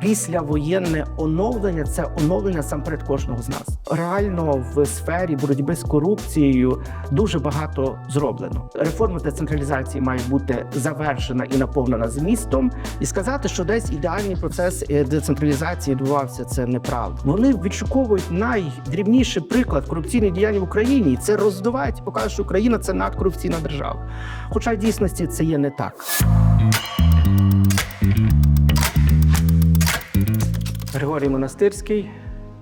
післявоєнне оновлення це оновлення сам перед кожного з нас. Реально в сфері боротьби з корупцією дуже багато зроблено. Реформа децентралізації має бути завершена і наповнена змістом. І сказати, що десь ідеальний процес е, децентралізації відбувався, це неправда. Вони відшуковують найдрібніший приклад корупційної діяння в Україні, це роздувають, покажуть, що Україна це надкорупційна держава. Хоча в дійсності це є не так. Григорій Монастирський,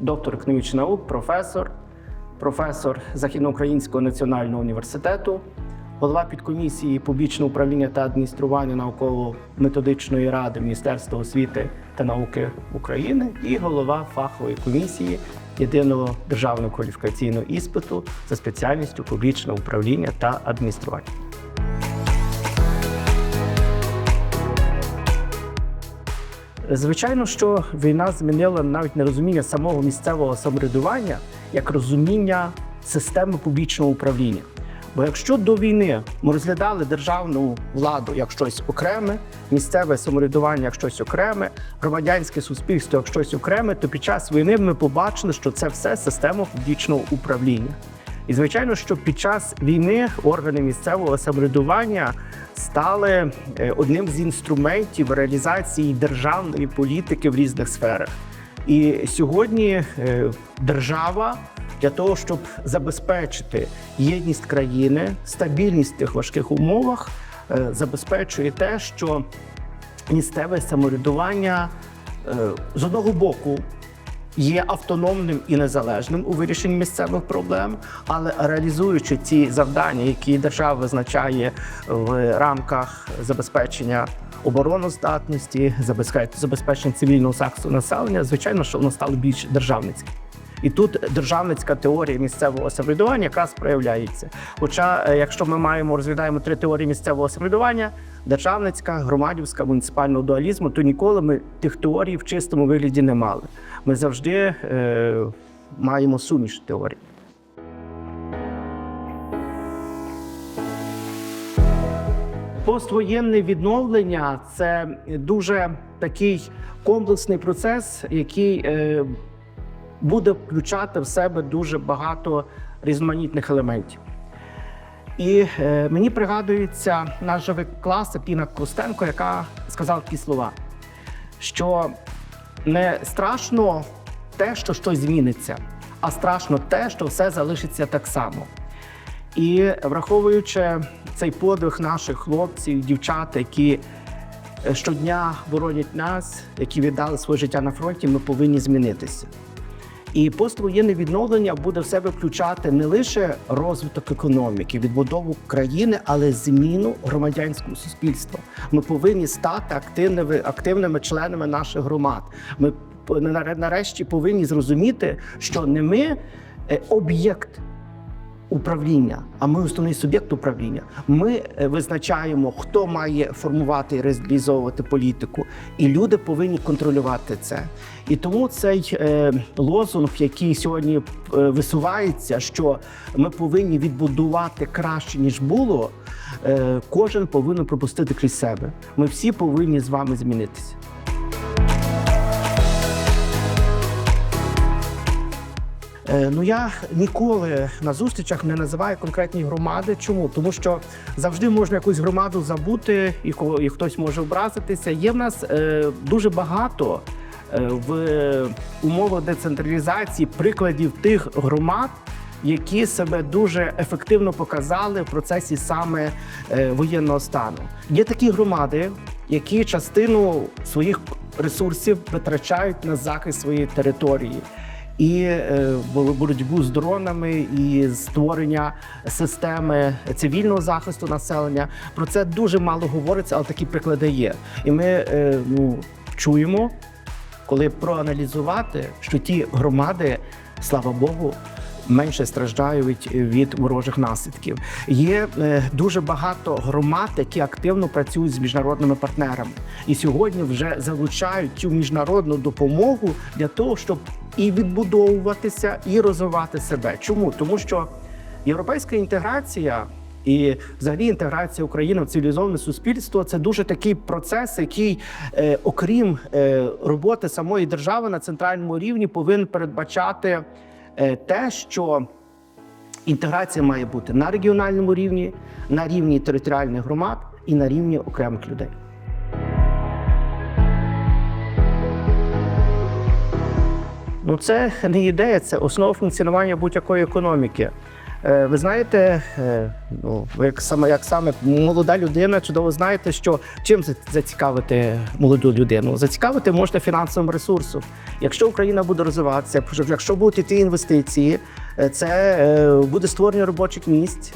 доктор економічних наук, професор, професор Західноукраїнського національного університету, голова підкомісії публічного управління та адміністрування науково-методичної ради Міністерства освіти та науки України і голова фахової комісії єдиного державного кваліфікаційного іспиту за спеціальністю публічне управління та адміністрування. Звичайно, що війна змінила навіть не розуміння самого місцевого самоврядування як розуміння системи публічного управління. Бо якщо до війни ми розглядали державну владу як щось окреме, місцеве самоврядування як щось окреме, громадянське суспільство як щось окреме, то під час війни ми побачили, що це все система публічного управління. І звичайно, що під час війни органи місцевого самоврядування стали е, одним з інструментів реалізації державної політики в різних сферах. І сьогодні е, держава для того, щоб забезпечити єдність країни, стабільність в тих важких умовах, е, забезпечує те, що місцеве самоврядування з одного боку є автономним і незалежним у вирішенні місцевих проблем, але реалізуючи ці завдання, які держава визначає в рамках забезпечення обороноздатності, забезпечення цивільного захисту населення, звичайно, що воно стало більш державницьким. І тут державницька теорія місцевого самоврядування якраз проявляється. Хоча, е, якщо ми маємо розглядаємо три теорії місцевого самоврядування: державницька, громадівська, муніципального дуалізму, то ніколи ми тих теорій в чистому вигляді не мали. Ми завжди е, маємо суміш теорій. Поствоєнне відновлення це дуже такий комплексний процес, який е, буде включати в себе дуже багато різноманітних елементів. І е, мені пригадується наша класа Піна Костенко, яка сказала такі слова, що не страшно те, що щось зміниться, а страшно те, що все залишиться так само. І враховуючи цей подвиг наших хлопців, дівчат, які е, щодня боронять нас, які віддали своє життя на фронті, ми повинні змінитися. І поствоєнне відновлення буде в себе включати не лише розвиток економіки, відбудову країни, але зміну громадянського суспільства. Ми повинні стати активними, активними членами наших громад. Ми нарешті повинні зрозуміти, що не ми е, об'єкт управління, а ми основний суб'єкт управління. Ми е, визначаємо, хто має формувати і реалізовувати політику, і люди повинні контролювати це. І тому цей е, лозунг, який сьогодні е, висувається, що ми повинні відбудувати краще ніж було. Кожен повинен пропустити крізь себе. Ми всі повинні з вами змінитися. Ну я ніколи на зустрічах не називаю конкретні громади. Чому? Тому що завжди можна якусь громаду забути, і і хтось може образитися. Є в нас е, дуже багато е, в умовах децентралізації прикладів тих громад, які себе дуже ефективно показали в процесі саме е, воєнного стану. Є такі громади, які частину своїх ресурсів витрачають на захист своєї території і е, боротьбу з дронами, і створення системи цивільного захисту населення. Про це дуже мало говориться, але такі приклади є. І ми е, ну, чуємо, коли проаналізувати, що ті громади, слава Богу. Менше страждають від ворожих наслідків. Є е, дуже багато громад, які активно працюють з міжнародними партнерами, і сьогодні вже залучають цю міжнародну допомогу для того, щоб і відбудовуватися, і розвивати себе. Чому? Тому що європейська інтеграція І взагалі інтеграція України в цивілізоване суспільство це дуже такий процес, який, е, окрім е, роботи самої держави на центральному рівні, повинен передбачати те, що інтеграція має бути на регіональному рівні, на рівні територіальних громад і на рівні окремих людей. Ну, це не ідея, це основа функціонування будь-якої економіки. Е, Ви знаєте, е, ну як саме як саме молода людина, чудово знаєте, що чим зацікавити молоду людину? Зацікавити можна фінансовим ресурсом. Якщо Україна буде розвиватися, якщо будуть йти інвестиції, е, це буде створення робочих місць,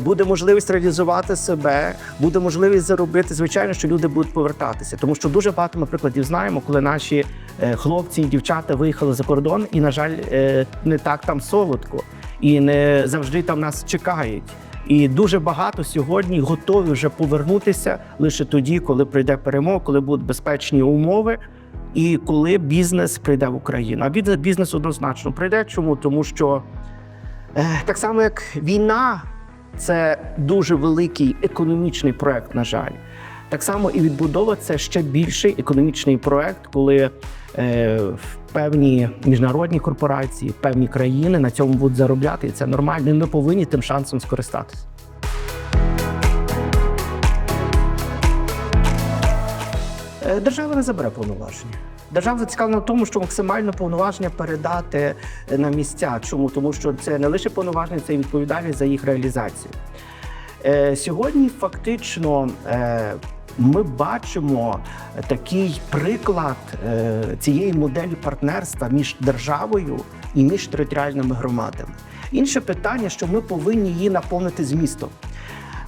буде можливість реалізувати себе, буде можливість заробити. Звичайно, що люди будуть повертатися, тому що дуже багато ми прикладів знаємо, коли наші хлопці і дівчата виїхали за кордон, і на жаль, не так там солодко і не завжди там нас чекають. І дуже багато сьогодні готові вже повернутися лише тоді, коли прийде перемога, коли будуть безпечні умови, і коли бізнес прийде в Україну. А бізнес, бізнес однозначно прийде. Чому? Тому що е, так само як війна, це дуже великий економічний проект, на жаль. Так само і відбудова це ще більший економічний проект, коли е, певні міжнародні корпорації, певні країни на цьому будуть заробляти, і це нормально. Ми повинні тим шансом скористатися. Е, Держава не забере повноваження. Держава зацікавлена в тому, що максимально повноваження передати е, на місця. Чому? Тому що це не лише повноваження, це і відповідальність за їх реалізацію. Е, Сьогодні фактично ми бачимо такий приклад е, цієї моделі партнерства між державою і між територіальними громадами. Інше питання, що ми повинні її наповнити змістом.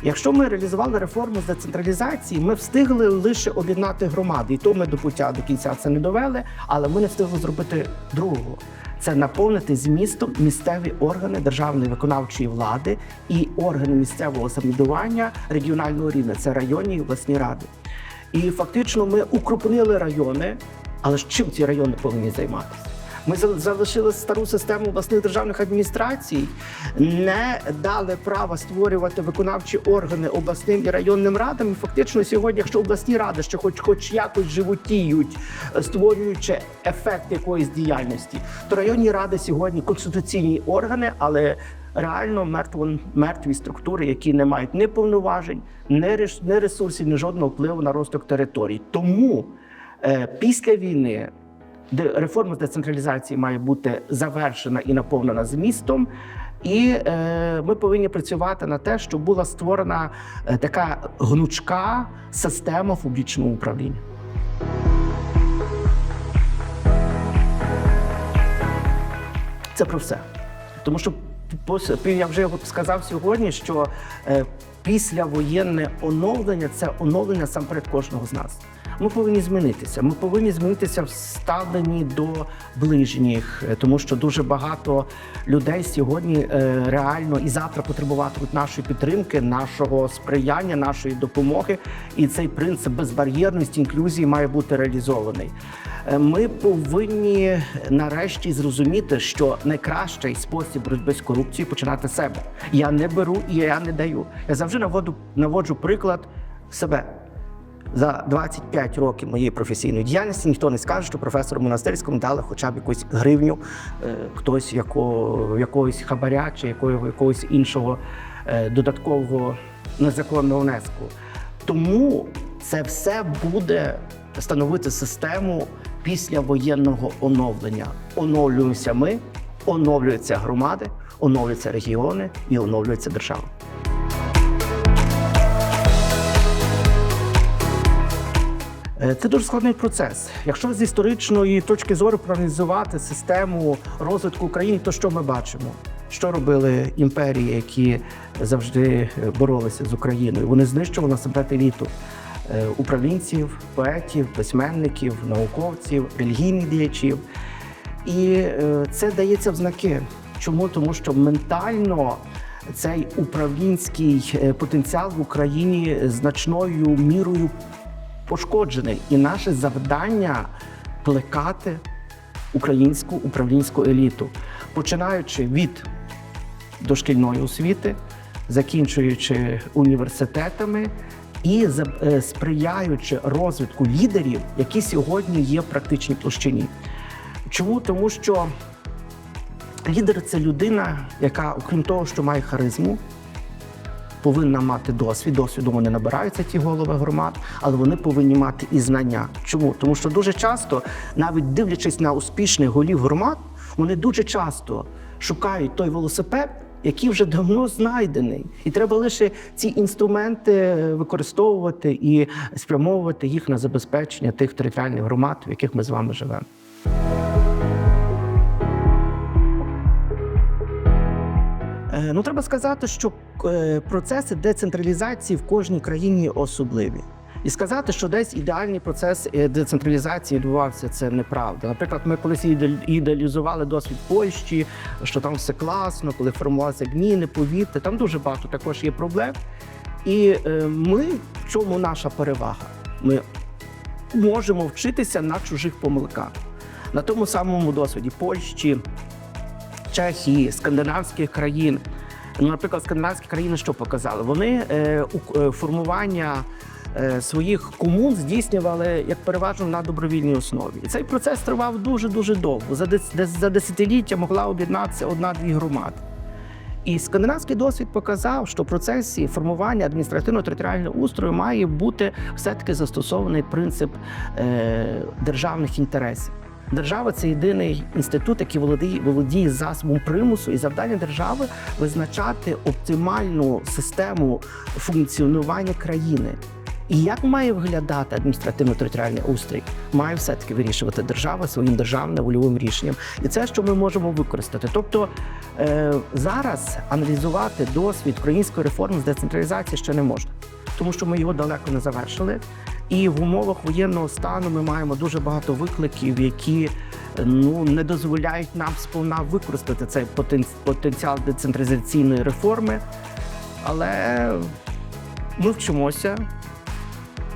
Якщо ми реалізували реформу з децентралізації, ми встигли лише об'єднати громади, і то ми до пуття до кінця це не довели, але ми не встигли зробити другого. Це наповнити змістом місцеві органи державної виконавчої влади і органи місцевого самоврядування регіонального рівня. Це районні і обласні ради. І фактично ми укрупнили райони, але ж чим ці райони повинні займатися? Ми за- залишили стару систему обласних державних адміністрацій, не дали права створювати виконавчі органи обласним і районним радам. І фактично сьогодні, якщо обласні ради ще хоч хоч якось животіють, е, створюючи ефект якоїсь діяльності, то районні ради сьогодні конституційні органи, але реально мертво, мертві структури, які не мають ні повноважень, ні рес- ні ресурсів, ні жодного впливу на розвиток територій. Тому е, після війни реформа децентралізації має бути завершена і наповнена змістом. І е, ми повинні працювати на те, щоб була створена е, така гнучка система публічного управління. Це про все. Тому що я вже сказав сьогодні, що е, післявоєнне оновлення це оновлення сам перед кожного з нас. Ми повинні змінитися. Ми повинні змінитися в ставленні до ближніх, е, тому що дуже багато людей сьогодні е, реально і завтра потребуватимуть нашої підтримки, нашого сприяння, нашої допомоги. І цей принцип безбар'єрності, інклюзії має бути реалізований. Е, Ми повинні нарешті зрозуміти, що найкращий спосіб боротьби з корупцією починати з себе. Я не беру і я не даю. Я завжди наводу наводжу приклад себе. За 25 років моєї професійної діяльності ніхто не скаже, що професору монастирському дали хоча б якусь гривню, е, хтось яко, якогось хабаря чи якого, якогось іншого е, додаткового незаконного внеску. Тому це все буде становити систему після воєнного оновлення. Оновлюємося ми, оновлюються громади, оновлюються регіони і оновлюється держава. Це дуже складний процес. Якщо з історичної точки зору проаналізувати систему розвитку України, то що ми бачимо? Що робили імперії, які завжди е, боролися з Україною? Вони знищували насамперед еліту е, управлінців, поетів, письменників, науковців, релігійних діячів. І е, це дається в знаки. Чому? Тому що ментально цей управлінський е, потенціал в Україні значною мірою пошкоджений. І наше завдання плекати українську управлінську еліту, починаючи від дошкільної освіти, закінчуючи університетами і е, сприяючи розвитку лідерів, які сьогодні є в практичній площині. Чому? Тому що лідер це людина, яка, окрім того, що має харизму, повинна мати досвід. Досвіду вони набираються, ті голови громад, але вони повинні мати і знання. Чому? Тому що дуже часто, навіть дивлячись на успішних голів громад, вони дуже часто шукають той велосипед, який вже давно знайдений, і треба лише ці інструменти використовувати і спрямовувати їх на забезпечення тих територіальних громад, в яких ми з вами живемо. Ну, треба сказати, що е, процеси децентралізації в кожній країні особливі. І сказати, що десь ідеальний процес е, децентралізації відбувався, це неправда. Наприклад, ми колись ідеалізували досвід Польщі, що там все класно, коли формувалися гміни, повіти. Там дуже багато також є проблем. І е, ми в чому наша перевага? Ми можемо вчитися на чужих помилках. На тому самому досвіді Польщі, Чехії, скандинавських країн. Ну, наприклад, скандинавські країни що показали? Вони е, е, формування е, своїх комун здійснювали як переважно на добровільній основі. І цей процес тривав дуже дуже довго. За дес- дес- за десятиліття могла об'єднатися одна-дві громади. І скандинавський досвід показав, що в процесі формування адміністративно-територіального устрою має бути все-таки застосований принцип державних інтересів. Держава це єдиний інститут, який володіє, володіє засобом примусу, і завдання держави визначати оптимальну систему функціонування країни. І як має виглядати адміністративно-територіальний устрій, має все-таки вирішувати держава своїм державним вольовим рішенням. І це, що ми можемо використати. Тобто е, зараз аналізувати досвід української реформи з децентралізації ще не можна, тому що ми його далеко не завершили. І в умовах воєнного стану ми маємо дуже багато викликів, які ну не дозволяють нам сповна використати цей потенціал децентралізаційної реформи. Але ми вчимося,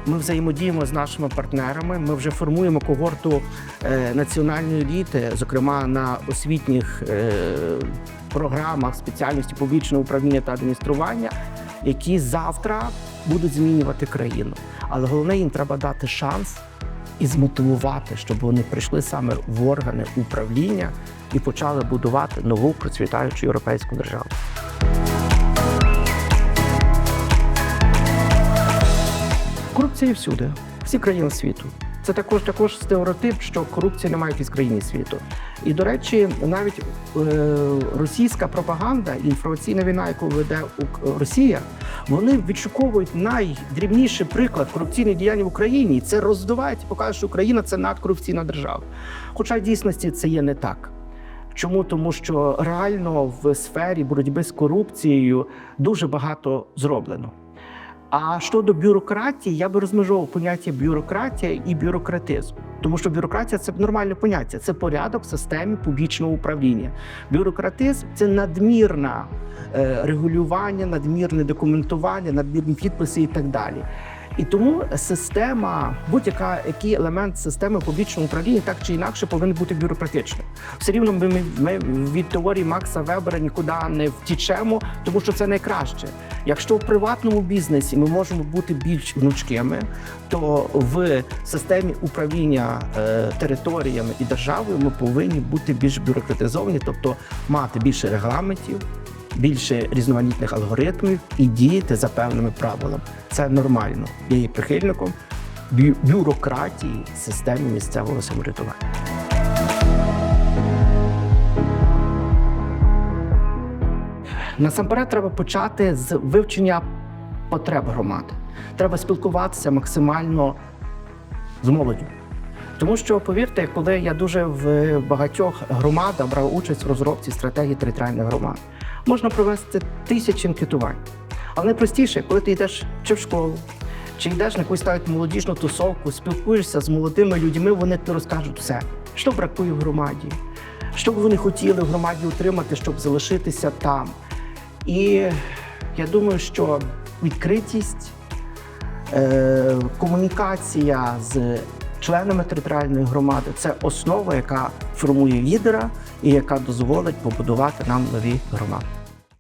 ми взаємодіємо з нашими партнерами. Ми вже формуємо когорту е, національної еліти, зокрема на освітніх е, програмах спеціальності публічного управління та адміністрування, які завтра будуть змінювати країну. Але головне їм треба дати шанс і змотивувати, щоб вони прийшли саме в органи управління і почали будувати нову процвітаючу європейську державу. Корупція всюди, всі країни світу. Це також також стереотип, що корупції немає в якійсь країні світу. І до речі, навіть е, російська пропаганда, інформаційна війна, яку веде Росія, вони відшуковують найдрібніший приклад корупційних діянь в Україні. Це роздувають і показують, що Україна це надкорупційна держава. Хоча в дійсності це є не так. Чому? Тому що реально в сфері боротьби з корупцією дуже багато зроблено. А щодо бюрократії, я би розмежував поняття бюрократія і бюрократизм. Тому що бюрократія це нормальне поняття, це порядок в системі публічного управління. Бюрократизм це надмірне регулювання, надмірне документування, надмірні підписи і так далі. І тому система, будь-яка який елемент системи публічного управління так чи інакше повинен бути бюрократичним. Все рівно ми, ми, від теорії Макса Вебера нікуди не втічемо, тому що це найкраще. Якщо в приватному бізнесі ми можемо бути більш гнучкими, то в системі управління е, територіями і державою ми повинні бути більш бюрократизовані, тобто мати більше регламентів, більше різноманітних алгоритмів і діяти за певними правилами. Це нормально. Я є прихильником бюрократії системи місцевого самоврядування. Насамперед треба почати з вивчення потреб громади. Треба спілкуватися максимально з молоддю. Тому що, повірте, коли я дуже в багатьох громадах брав участь в розробці стратегії територіальних громад, можна провести тисячі анкетувань. Але найпростіше, коли ти йдеш чи в школу, чи йдеш на якусь навіть молодіжну тусовку, спілкуєшся з молодими людьми, вони тобі розкажуть все, що бракує в громаді, що б вони хотіли в громаді отримати, щоб залишитися там. І я думаю, що відкритість, е, комунікація з членами територіальної громади це основа, яка формує лідера і яка дозволить побудувати нам нові громади.